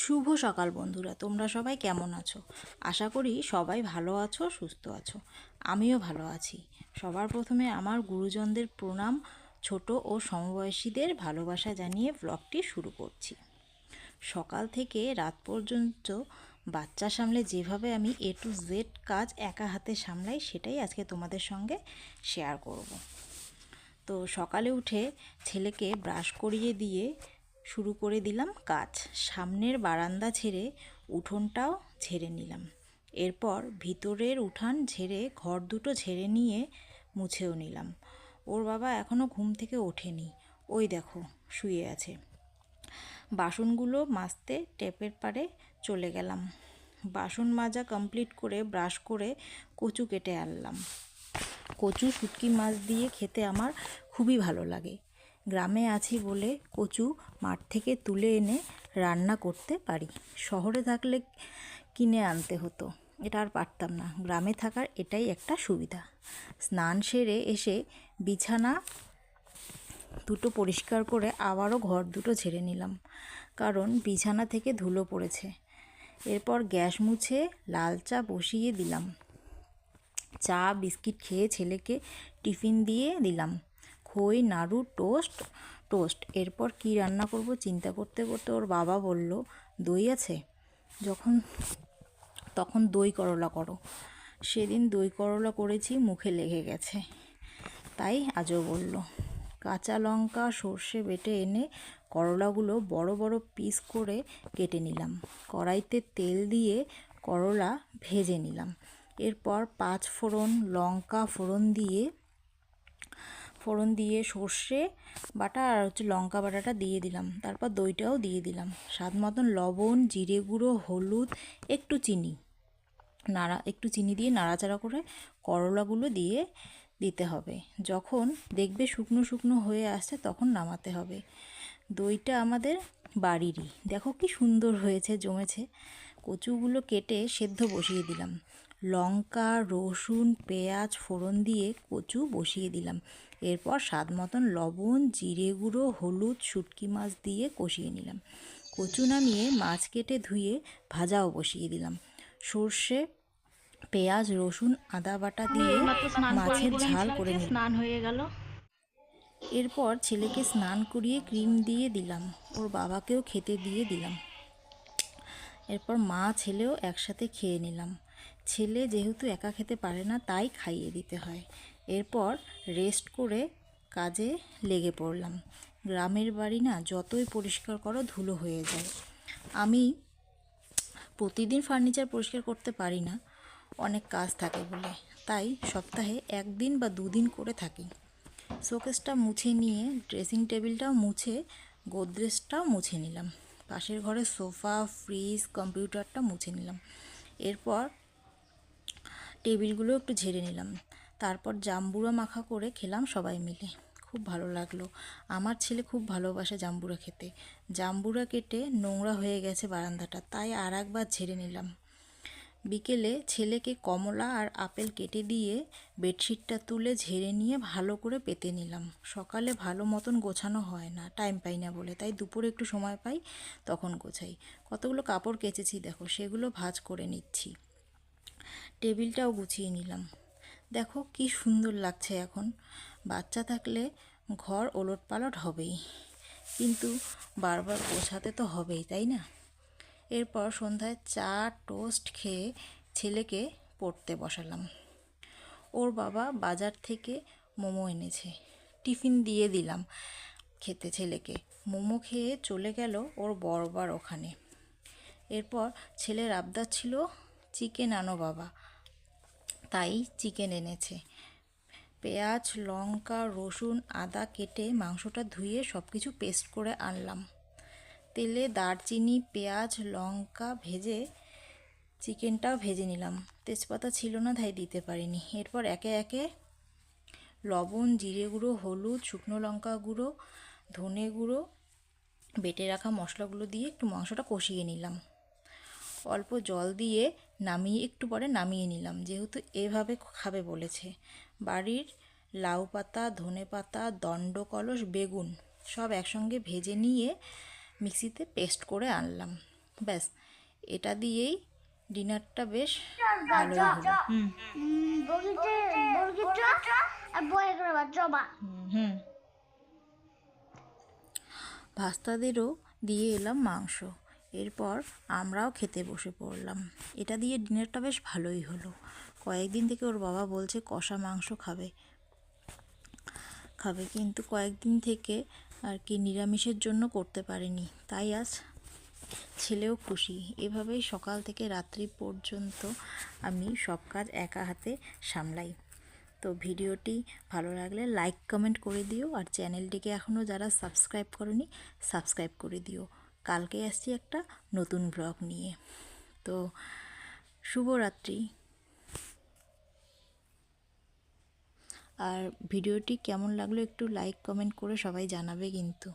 শুভ সকাল বন্ধুরা, তোমরা সবাই কেমন আছো? আশা করি সবাই ভালো আছো, সুস্থ আছো। আমিও ভালো আছি। সবার প্রথমে আমার গুরুজনদের প্রণাম, ছোট ও সমবয়সীদের ভালোবাসা জানিয়ে ব্লগটি শুরু করছি। সকাল থেকে রাত পর্যন্ত বাচ্চা সামলে যেভাবে আমি এ টু জেড কাজ একা হাতে সামলাই, সেটাই আজকে তোমাদের সঙ্গে শেয়ার করব। তো সকালে উঠে ছেলেকে ব্রাশ করিয়ে দিয়ে শুরু করে দিলাম কাজ। সামনের বারান্দা ছেড়ে উঠোনটাও ঝেড়ে নিলাম। এরপর ভিতরের উঠান ঝেড়ে ঘর দুটো ঝেড়ে নিয়ে মুছেও নিলাম। ওর বাবা এখনও ঘুম থেকে ওঠেনি। ওই দেখো, শুয়ে আছে। বাসনগুলো মাজতে টেপের পাড়ে চলে গেলাম। বাসন মাজা কমপ্লিট করে ব্রাশ করে কচু কেটে আনলাম। কচু শুটকি মাছ দিয়ে খেতে আমার খুবই ভালো লাগে। গ্রামে আছি বলে কচু মাঠ থেকে তুলে এনে রান্না করতে পারি। শহরে থাকলে কিনে আনতে হতো। এটা আর পারতাম না। গ্রামে থাকার এটাই একটা সুবিধা। স্নান সেরে এসে বিছানা দুটো পরিষ্কার করে আবারও ঘর দুটো ঝেড়ে নিলাম। কারণ বিছানা থেকে ধুলো পড়েছে। এরপর গ্যাস মুছে লাল চা বসিয়ে দিলাম। চা, বিস্কিট খেয়ে ছেলেকে টিফিন দিয়ে দিলাম। খই নাড়ু, টোস্ট টোস্ট। এরপর কি রান্না করব চিন্তা করতে করতে ওর বাবা বলল, দই আছে? যখন, তখন দই করলা করো। সেদিন দই করলা করেছি, মুখে লেগে গেছে। তাই আজও বলল, কাঁচা লঙ্কা, সর্ষে বেটে এনে করলাগুলো বড় বড় পিস করে কেটে নিলাম। কড়াইতে তেল দিয়ে করলা ভেজে নিলাম। এরপর পাঁচ ফোড়ন লঙ্কা ফোড়ন দিয়ে ফোড়ন দিয়ে সর্ষে বাটা আর হচ্ছে লঙ্কা বাটাটা দিয়ে দিলাম। তারপর দইটাও দিয়ে দিলাম। স্বাদ মতন লবণ, জিরে গুঁড়ো, হলুদ, একটু চিনি। নাড়া, একটু চিনি দিয়ে নাড়াচাড়া করে করলাগুলো দিয়ে দিতে হবে। যখন দেখবে শুকনো শুকনো হয়ে আসছে তখন নামাতে হবে। দইটা আমাদের বাড়িরই। দেখো কি সুন্দর হয়েছে, জমেছে। কচুগুলো কেটে সেদ্ধ বসিয়ে দিলাম। লঙ্কা রসুন পেঁয়াজ ফোড়ন দিয়ে কচু বসিয়ে দিলাম। এরপর স্বাদ মতন লবণ জিরে গুঁড়ো হলুদ শুটকি মাছ দিয়ে কষিয়ে নিলাম। কচু নামিয়ে মাছ কেটে ধুয়ে ভাজাও বসিয়ে দিলাম। সর্ষে পেঁয়াজ রসুন আদা বাটা দিয়ে মাছের ঝাল করে নিলাম। স্নান হয়ে গেল। এরপর ছেলেকে স্নান করিয়ে ক্রিম দিয়ে দিলাম। ওর বাবাকেও খেতে দিয়ে দিলাম। এরপর মা ছেলেও একসাথে খেয়ে নিলাম। ছেলে যেহেতু একা খেতে পারে না, তাই খাইয়ে দিতে হয়। এরপর রেস্ট করে কাজে লেগে পড়লাম। গ্রামের বাড়ি না যতই পরিষ্কার করো, ধুলো হয়ে যায়। আমি প্রতিদিন ফার্নিচার পরিষ্কার করতে পারি না। অনেক কাজ থাকে বলে। তাই সপ্তাহে একদিন বা দুদিন করে থাকি। শোকেসটা মুছে নিয়ে ড্রেসিং টেবিলটাও মুছে, গোদরেজটাও মুছে নিলাম। পাশের ঘরে সোফা ফ্রিজ কম্পিউটারটা মুছে নিলাম। এরপর টেবিলগুলো একটু ঝেড়ে নিলাম। তারপর জাম্বুরা মাখা করে খেলাম সবাই মিলে। খুব ভালো লাগল। আমার ছেলে খুব ভালোবাসে জাম্বুরা খেতে। জাম্বুরা কেটে নোংরা হয়ে গেছে বারান্দাটা, তাই আর একবার ঝেড়ে নিলাম। বিকেলে ছেলেকে কমলা আর আপেল কেটে দিয়ে বেডশিটটা তুলে ঝেড়ে নিয়ে ভালো করে পেতে নিলাম। সকালে ভালো মতন গোছানো হয় না, টাইম পাই না বলে, তাই দুপুরে একটু সময় পাই তখন গোছাই। কতগুলো কাপড় কেচেছি দেখো, সেগুলো ভাজ করে নিচ্ছি। টেবিলটাও গুছিয়ে নিলাম। দেখো কি সুন্দর লাগছে এখন। বাচ্চা থাকলে ঘর ওলট পালট হবেই। কিন্তু বারবার গোছাতে তো হবেই, তাই না? এরপর সন্ধ্যায় চা, টোস্ট খেয়ে ছেলেকে পড়তে বসালাম। ওর বাবা বাজার থেকে মোমো এনেছে। টিফিন দিয়ে দিলাম খেতে ছেলেকে। মোমো খেয়ে চলে গেল ওর বড়বার ওখানে। এরপর ছেলের আবদার ছিল চিকেন আনো বাবা। তাই চিকেন এনেছে। পেঁয়াজ, লঙ্কা, রসুন, আদা কেটে মাংসটা ধুয়ে সব কিছু পেস্ট করে আনলাম। তেলে দারচিনি, পেঁয়াজ, লঙ্কা ভেজে চিকেনটাও ভেজে নিলাম। তেজপাতা ছিল না, তাই দিতে পারিনি। এরপর একে একে লবণ, জিরে গুঁড়ো, হলুদ, শুকনো লঙ্কা গুঁড়ো, ধনে গুঁড়ো, বেটে রাখা মশলাগুলো দিয়ে একটু মাংসটা কষিয়ে নিলাম। অল্প জল দিয়ে নামিয়ে একটু পরে নামিয়ে নিলাম। যেহেতু এভাবে খাবে বলেছে। বাড়ির লাউ পাতা ধনে পাতা দণ্ডকলস বেগুন সব একসঙ্গে ভেজে নিয়ে মিক্সিতে পেস্ট করে আনলাম। ব্যাস এটা দিয়েই ডিনারটা বেশ ভালো হলো। হুম। বগিতে বগিটা আর বয়ে করে জবা হুম, হুম। ভাস্তাদেরও দিয়ে এলাম মাংস। এরপর আমরাও খেতে বসে পড়লাম। এটা দিয়ে ডিনারটা বেশ ভালোই হলো। কয়েকদিন থেকে ওর বাবা বলছে কষা মাংস খাবে। খাবে কিন্তু কয়েকদিন থেকে আর কি নিরামিষের জন্য করতে পারেনি। তাই আজ ছেলেও খুশি। এভাবেই সকাল থেকে রাত্রি পর্যন্ত আমি সব কাজ একা হাতে সামলাই। তো ভিডিওটি ভালো লাগলে লাইক, কমেন্ট করে দিও। আর চ্যানেলটিকে এখনও যারা সাবস্ক্রাইব করনি, সাবস্ক্রাইব করে দিও। কালকে আসছি একটা নতুন ব্লগ নিয়ে। তো শুভরাত্রি। আর ভিডিওটি কেমন লাগল একটু লাইক কমেন্ট করে সবাই জানাবে কিন্তু।